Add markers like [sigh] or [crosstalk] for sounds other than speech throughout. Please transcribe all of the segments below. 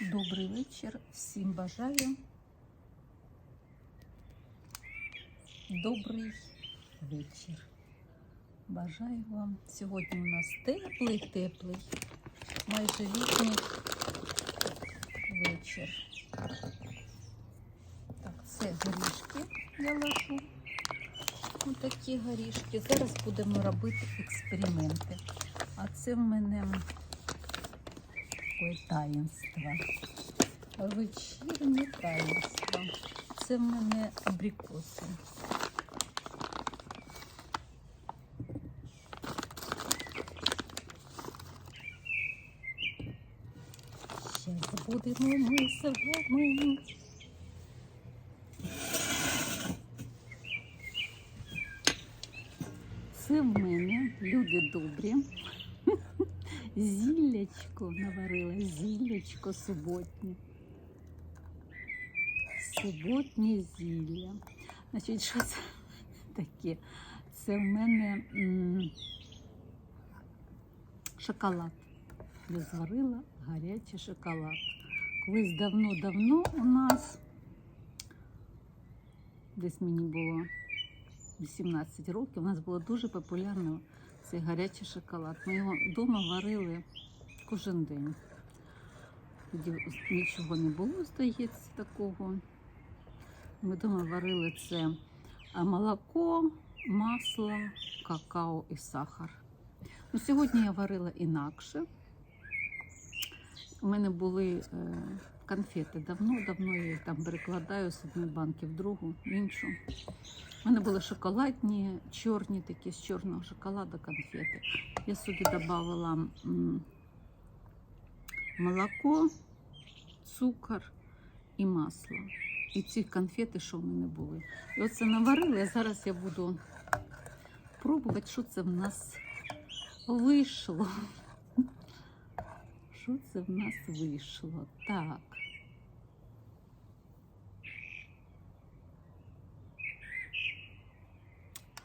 Добрий вечір. Всім бажаю. Добрий вечір. Бажаю вам. Сьогодні у нас теплий, теплий, майже літній вечір. Так, це горішки я ложу. Ось такі горішки. Зараз будемо робити експерименти. А це в мене Ой, таїнство. Вечірнє таїнство. Це в мене абрикоси. Зараз будемо ми з. Це в мене люди добрі. Зіллячко наварила, зіллячко суботнє. Суботнє зілля. Значить, що це таке? Це в мене м, шоколад. Я зварила гарячий шоколад. Колись давно-давно у нас, десь мені було 18 років, у нас було дуже популярно цей гарячий шоколад. Ми його вдома варили кожен день. Тоді нічого не було, здається, такого. Ми вдома варили це молоко, масло, какао і сахар. Ну, сьогодні я варила інакше. У мене були е, конфети давно-давно, я їх там перекладаю з одної банки в другу, в іншу. У мене були шоколадні, чорні такі з чорного шоколада конфети. Я сюди додавала молоко, цукор і масло. І ці конфети, що в мене були. І оце наварила. І зараз я буду пробувати, що це в нас вийшло. Що це в нас вийшло? Так.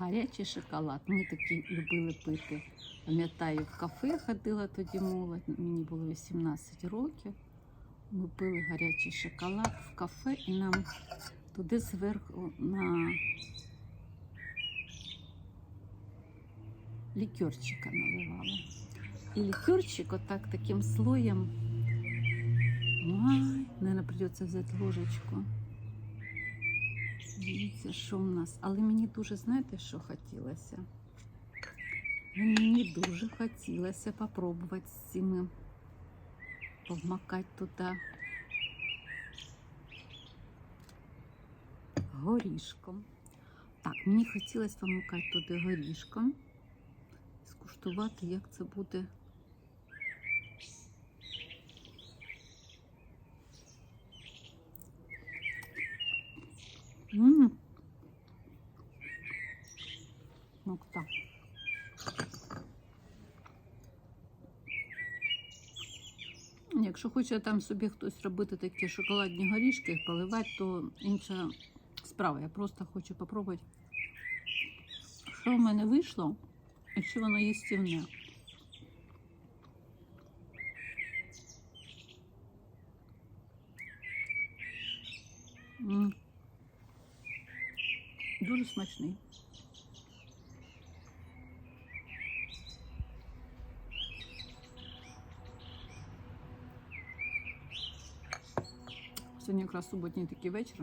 Гарячий шоколад. Ми такі любили пити. Пам'ятаю, в кафе ходила тоді молодь, мені було 18 років. Ми пили гарячий шоколад в кафе і нам туди зверху на лікерчика наливали. І лікерчик отак таким слоєм. Ой, наверное, придеться взяти ложечку. Дивіться, що в нас. Але мені дуже, знаєте, що хотілося? Мені дуже хотілося попробувати з цими повмакати туди горішком. Так, мені хотілося помакати туди горішком. Скуштувати, як це буде. Ммм. Ну так. Якщо хоче там собі хтось робити такі шоколадні горішки, поливати, то інша справа. Я просто хочу попробувати, що в мене вийшло і чи воно їстівне. М. Дуже смачний. Сьогодні якраз суботній такий вечір.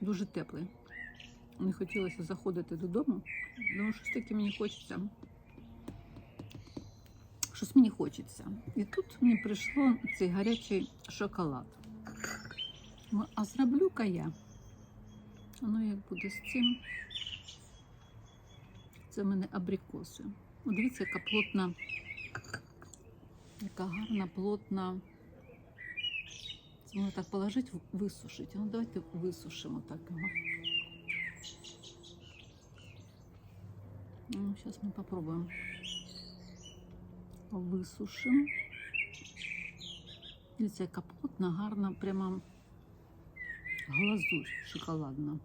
Дуже теплий. Не хотілося заходити додому, тому що таки мені хочеться. Щось мені хочеться. І тут мені прийшло цей гарячий шоколад. Ну, А зроблю-ка я. Воно як буде з цим. Це в мене абрикоси. О, дивіться, яка плотна, яка гарна, плотна. Це можна так положити, висушити. Ну, давайте висушимо так його. Ну, зараз ми попробуємо. Висушимо. Дивіться, яка плотна, гарна, прямо глазурь шоколадна.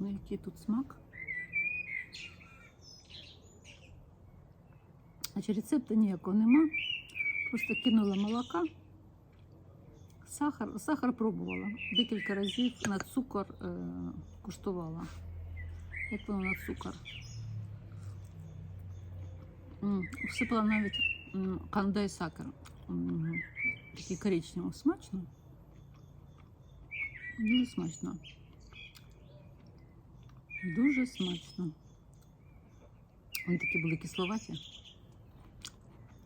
Ну який тут смак? Значить, рецепту ніякого нема. Просто кинула молока. Сахар, сахар пробувала. Декілька разів на цукор е, куштувала. Як воно на цукор. М, Всипала навіть м, кандай сахар. М, Такий коричневий. Смачно. Дуже смачно. Дуже смачно. Вони такі були кисловаті.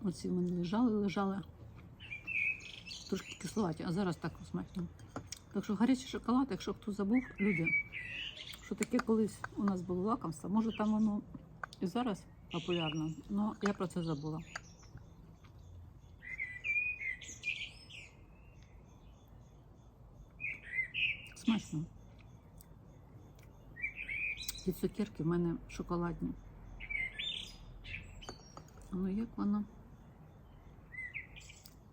Оці в мене лежали, лежали. Трошки кисловаті, а зараз так смачно. Так що гарячий шоколад, якщо хто забув, люди, що таке колись у нас було лакомство, може там воно і зараз популярно, але я про це забула. Смачно. Ці цукерки в мене шоколадні. Ну як воно?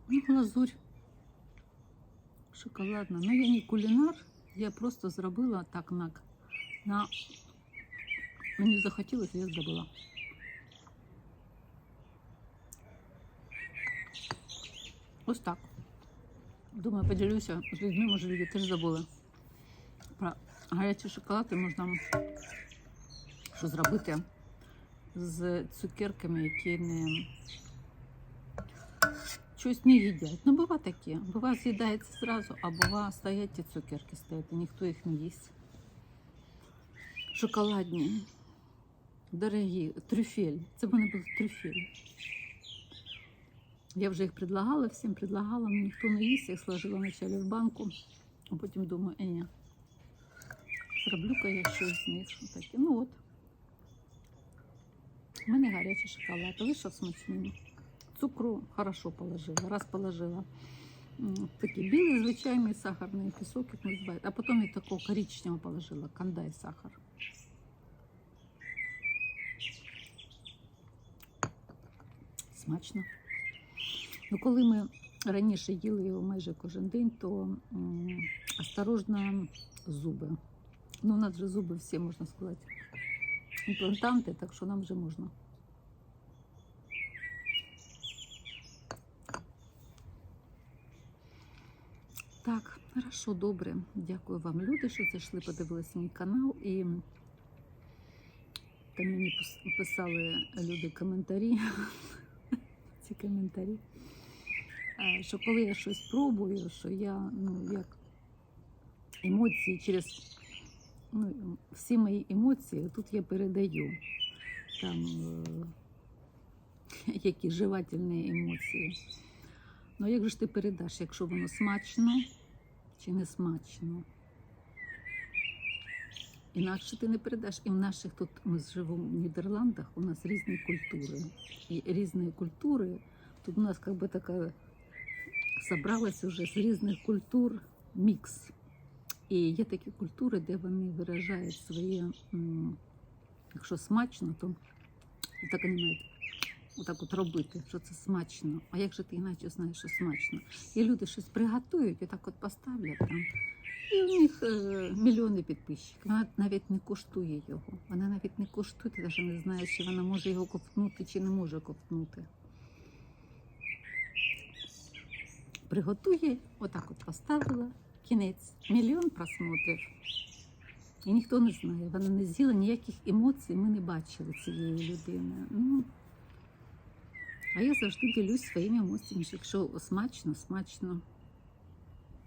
Ну, глазурь шоколадна. Ну, я не кулінар, я просто зробила так на, на... мені захотілося, я зробила. Ось так. Думаю, поділюся з людьми, може люди теж забули. Гарячі шоколади можна що зробити з цукерками, які не щось не їдять. Ну, бува таке. Бува з'їдається зразу, а бува стоять ті цукерки стоять, і ніхто їх не їсть. Шоколадні, дорогі, трюфель. Це мене був трюфель. Я вже їх предлагала, всім предлагала, але ніхто не їсть, я їх сложила вначале в банку, а потім думаю, е, ні. Зроблю-ка я щось з них. Таке. Ну от. У мене гарячий шоколад, вийшов смачний. Цукру хорошо положила, раз положила. Такий білий звичайний сахарний пісок, як називають. А потім і такого коричневого положила, кандай сахар. Смачно. Ну, коли ми раніше їли його майже кожен день, то м, осторожно зуби. Ну, у нас вже зуби всі, можна сказати, імплантанти, так що нам вже можна. Так, хорошо, добре. Дякую вам, люди, що зайшли, подивилися мій канал. І там мені писали люди коментарі. [laughs] Ці коментарі. Що коли я щось пробую, що я ну, як емоції через ну, всі мої емоції тут я передаю. Там е, які жевательні емоції. Ну як же ж ти передаш, якщо воно смачно чи не смачно? Інакше ти не передаш. І в наших тут ми живемо в Нідерландах, у нас різні культури. І різні культури, тут у нас як би така собралась уже з різних культур мікс. І є такі культури, де вони виражають своє, якщо смачно, то так вони мають отак от робити, що це смачно. А як же ти іначе знаєш, що смачно? І люди щось приготують, і так от поставлять там. І у них е, мільйони підписчиків. Вона навіть не коштує його. Вона навіть не коштує, ти навіть не знає, чи вона може його ковтнути, чи не може ковтнути. Приготує, отак от поставила, кінець, мільйон просмотрів. І ніхто не знає, вона не з'їла ніяких емоцій, ми не бачили цієї людини. Ну, а я завжди ділюсь своїми емоціями, що якщо смачно, смачно.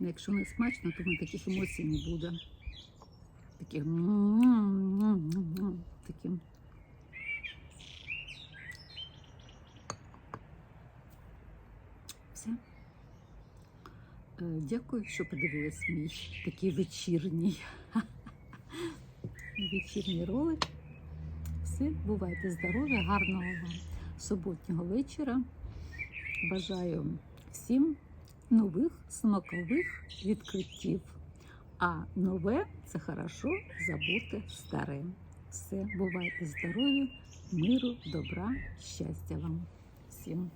Якщо не смачно, то таких емоцій не буде. Таких таким. Все. Е, Дякую, що подивились мій такий вечірній [laughs] вечірній ролик. Все, бувайте здорові, гарного вам суботнього вечора. Бажаю всім нових смакових відкриттів. А нове це хорошо забути старе. Все, бувайте здорові, миру, добра, щастя вам всім.